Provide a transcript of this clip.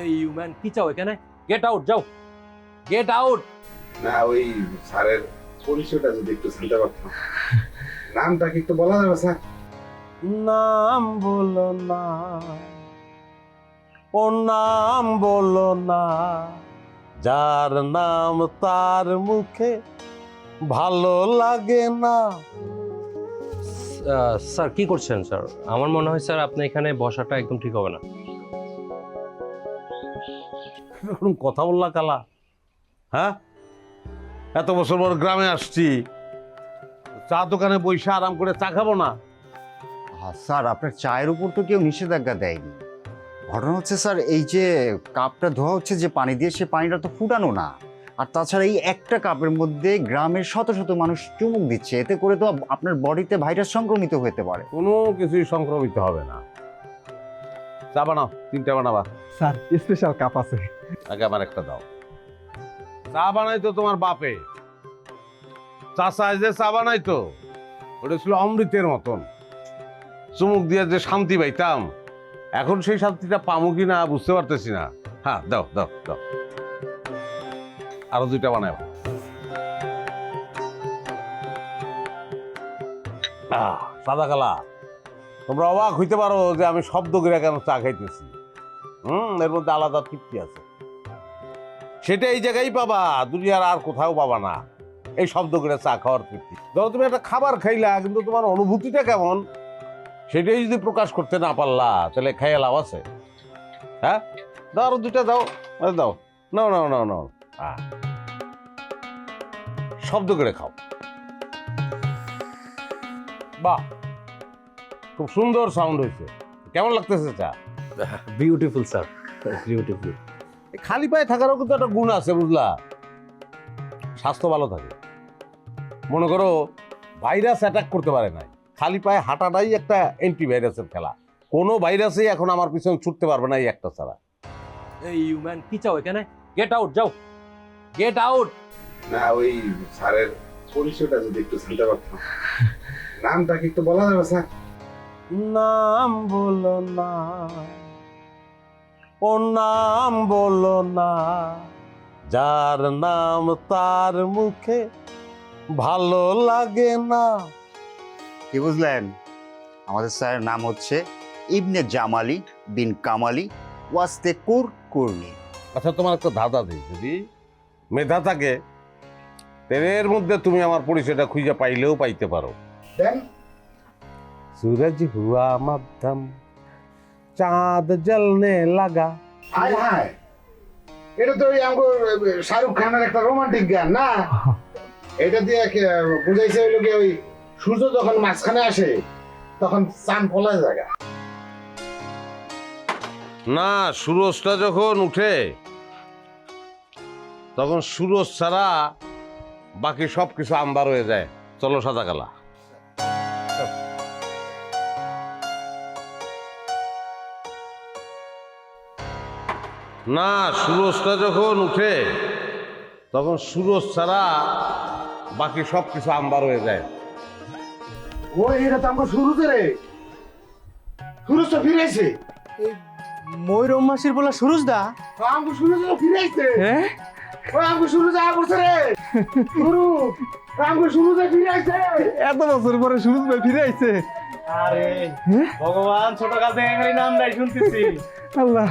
এই ইউম্যান কি চাও এখানে গেট আউট যাও গেট আউট না ওই স্যারের পরিচয়টা যদি একটু জানতে পারতাম। নামটা কি একটু বলা যাবে স্যার? নাম বলো না। ও নাম বলো না। যার নাম তার মুখে ভালো লাগে না। স্যার কি করছেন স্যার? আমার মনে হয় স্যার আপনি এখানে বসাটা একদম ঠিক হবে না। এরকম কথা বললা কালা। হ্যাঁ? এত বছর পর গ্রামে আসছি। চা দোকানে বসে আরাম করে চা খাব না। আহ, স্যার আপনার চায়ের উপর তো কেউ নিষেধাজ্ঞা দেয়নি। ঘটনা হচ্ছে স্যার এই যে কাপটা ধোয়া হচ্ছে যে পানি দিয়ে সে পানিটা তো ফুটানো না। আর তাছাড়া এই একটা কাপের মধ্যে গ্রামের শত শত মানুষ চুমুক দিচ্ছে। এতে করে তো আপনার বডিতে ভাইরাস সংক্রমিত হতে পারে। কোনো কিছুই সংক্রমিত হবে না। চা বানাও তিনটা বানাবা। স্যার। স্পেশাল কাপ আছে। আগে আমার একটা দাও। চা বানাই তো তোমার বাপে। চা যে চা বানাই তো। ওটা ছিল অমৃতের মতন। চুমুক দিয়ে যে শান্তি পাইতাম। এখন সেই শান্তিটা পামু কি না বুঝতে পারতেছি না। হ্যাঁ দাও দাও দাও। আরও দুইটা বানাও সাদা কালা তোমরা অবাক হইতে পারো যে আমি শব্দ করে কেন চা খাইতেছি। হুম, এর মধ্যে আলাদা তৃপ্তি আছে। সেটা এই জায়গায় পাবা, দুনিয়ার আর কোথাও পাবা না। এই শব্দ করে চা খাওয়ার তৃপ্তি। ধরো তুমি একটা খাবার খাইলা, কিন্তু তোমার অনুভূতিটা কেমন? সেটাই যদি প্রকাশ করতে না পারলা, তাহলে খাইয়া লাভ আছে। হ্যাঁ? দাও দুটা দাও দাও। নাও নাও নাও নাও। আহ। শব্দ করে খাও। বাহ! খুব সুন্দর সাউন্ড হয়েছে। কেমন লাগতেছে চা? বিউটিফুল স্যার বিউটিফুল খালি পায়ে থাকারও কিন্তু একটা গুণ আছে বুঝলা? স্বাস্থ্য ভালো থাকে। মনে করো ভাইরাস অ্যাটাক করতে পারে না খালি পায়ে হাঁটাটাই একটা অ্যান্টিভাইরাসের খেলা। কোনো ভাইরাসই এখন আমার পিছনে ছুটতে পারবে না এই একটা ছাড়া। এই ইউম্যান কি চাও এখানে? গেট আউট যাও। গেট আউট না ওই স্যারের পরিচয়টা যদি একটু জানতে পারতাম। নামটা কি একটু বলা যাবে স্যার? নাম বলো না। ও নাম বলো না। যার নাম তার মুখে ভালো লাগে না। কি বুঝলেন? আমাদের স্যারের নাম হচ্ছে ইবনে জামালি বিন কামালি ওয়াস্তে কুর কুরনি আচ্ছা তোমার একটা ধাঁধা দিই যদি মেধা থাকে এর মধ্যে তুমি আমার পরিচয়টা খুঁজে পাইলেও পাইতে পারো। দেন सूरज हुआ मध्यम चांद जलने लगा হাই হাই এটা তো ওই আমগো শাহরুখ খানের একটা রোমান্টিক গান না এটা দিয়ে কে- বুঝাইছে হইলো কি ওই সূর্য যখন মাঝখানে আসে তখন চান পলা জায়গা না সুরজটা যখন উঠে তখন সুরজ ছাড়া বাকি সব কিছু আন্দার হয়ে যায় চলো সাদা কালা না সুরজটা যখন উঠে তখন সুরজ ছাড়া বাকি সব কিছু আন্দার হয়ে যায়। ওই এটা তো আমগো সূর্য রে সূর্য তো ফিরেছে। ময়ূরম মাসির বলা সুরজ দা আমগো সূর্য তো ফিরেছে। হ্যাঁ? ওই আমগো সূর্য যা করছে রে। গুরু আমগো সূর্য তো ফিরেছে। এত বছর পরে সুরজ ভাই ফিরে আইছে। আরে ভগবান ছোট কাল থেকে নাম নাই শুনতেছি। আল্লাহ।